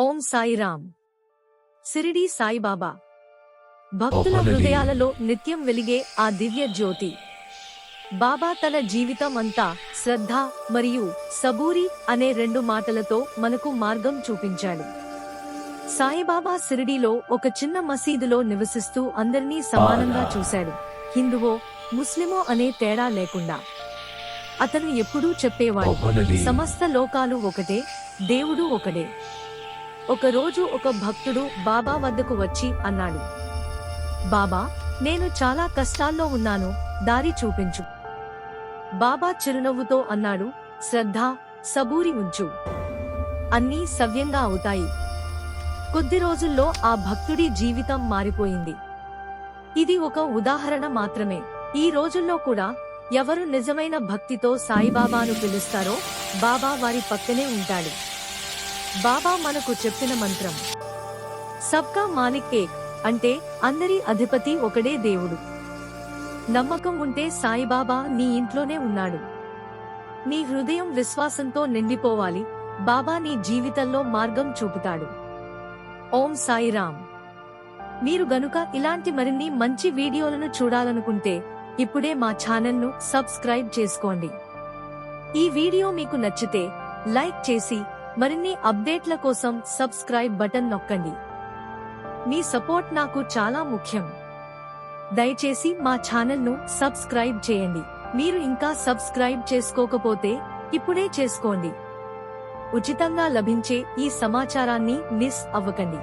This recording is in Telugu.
ఓం సాయిరామ్. సిరిడి సాయిబాబా. భక్తుల. హృదయాలలో నిత్యం వెలిగే ఆ దివ్య జ్యోతి. బాబా తన జీవితం అంతా శ్రద్ధ మరియు సబూరి అనే రెండు మాటలతో మనకు మార్గం చూపించాడు. సాయిబాబా సిరిడిలో ఒక చిన్న మసీదులో నివసిస్తూ అందరినీ సమానంగా. చూశాడు. హిందువో ముస్లిమో అనే తేడా లేకుండా. అతను ఎప్పుడూ చెప్పేవాడు. సమస్త లోకాలు ఒకటే దేవుడు ఒకడే. ఒకరోజు ఒక భక్తుడు బాబా వద్దకు వచ్చి అన్నాడు బాబా నేను చాలా కష్టాల్లో ఉన్నాను దారి చూపించు బాబా చిరునవ్వుతో అన్నాడు శ్రద్ధ సబూరి ఉంచు. అన్నీ సవ్యంగా అవుతాయి. కొద్ది రోజుల్లో ఆ భక్తుడి జీవితం మారిపోయింది. ఇది ఒక ఉదాహరణ మాత్రమే. ఈ రోజుల్లో కూడా ఎవరు నిజమైన భక్తితో సాయిబాబాను పిలుస్తారో బాబా వారి పక్కనే ఉంటాడు. బాబా మనకు చెప్పిన మంత్రం. సబ్కా మాలిక్ ఏక్ అంటే అందరి అధిపతి ఒకడే దేవుడు. నమ్మకం ఉంటే సాయిబాబా నీ ఇంట్లోనే ఉన్నాడు. నీ హృదయం విశ్వాసంతో నిండిపోవాలి బాబా నీ జీవితంలో మార్గం చూపుతాడు. ఓం సాయిరామ్ మీరు గనుక ఇలాంటి మరిన్ని మంచి వీడియోలను చూడాలనుకుంటే ఇప్పుడే మా ఛానల్ను సబ్స్క్రైబ్ చేసుకోండి. ఈ వీడియో మీకు నచ్చితే లైక్ చేసి మరిన్ని అప్డేట్ల కోసం సబ్స్క్రైబ్ బటన్ నొక్కండి. మీ సపోర్ట్ నాకు చాలా ముఖ్యం. దయచేసి మా ఛానల్ను సబ్స్క్రైబ్ చేయండి. మీరు ఇంకా సబ్స్క్రైబ్ చేసుకోకపోతే ఇప్పుడే చేసుకోండి. ఉచితంగా లభించే ఈ సమాచారాన్ని మిస్ అవ్వకండి.